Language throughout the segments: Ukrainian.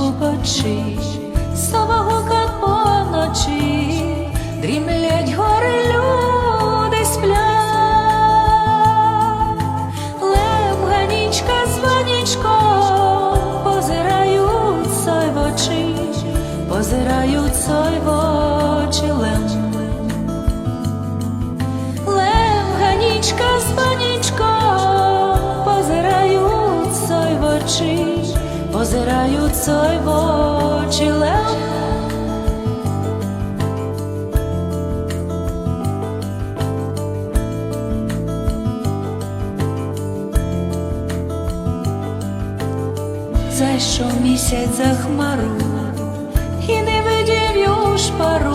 нічку в сой в очі. Зайшов місяць за хмару і не видів юж пару,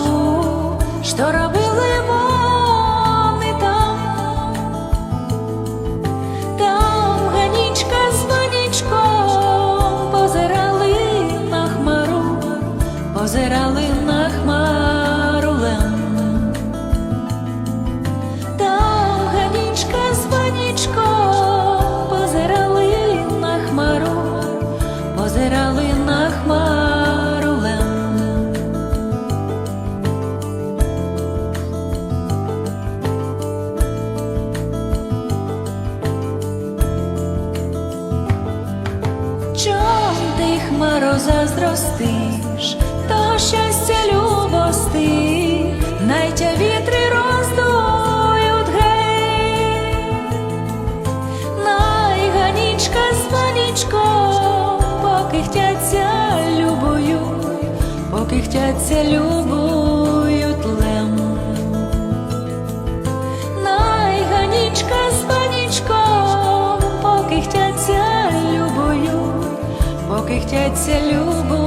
позирали на хмару лем. Там ганічка з панічком позирали на хмару, позирали на хмару лем. Чом ти хмаро заздростиш, того щастя любости, найтя вітри роздують гей, найганічка з панічком, поки хтяться любою, поки хтяться любою тлем. Найганічка з панічком, поки хтяться любою, поки хтяться любою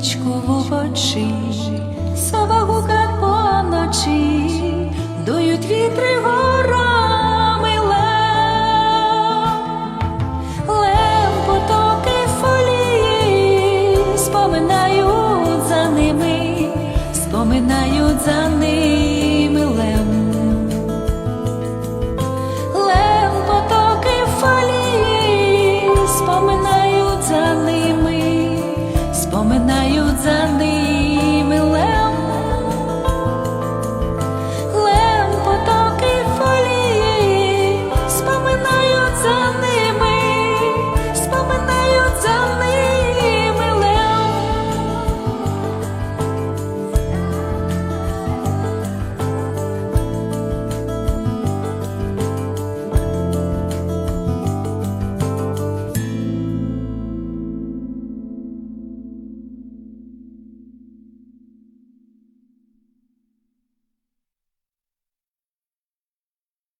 Нічку в очі, сова гукать поночі, дують вітри горами лев, лев потоки фолії, споминають за ними, споминають за ними споминають за ними.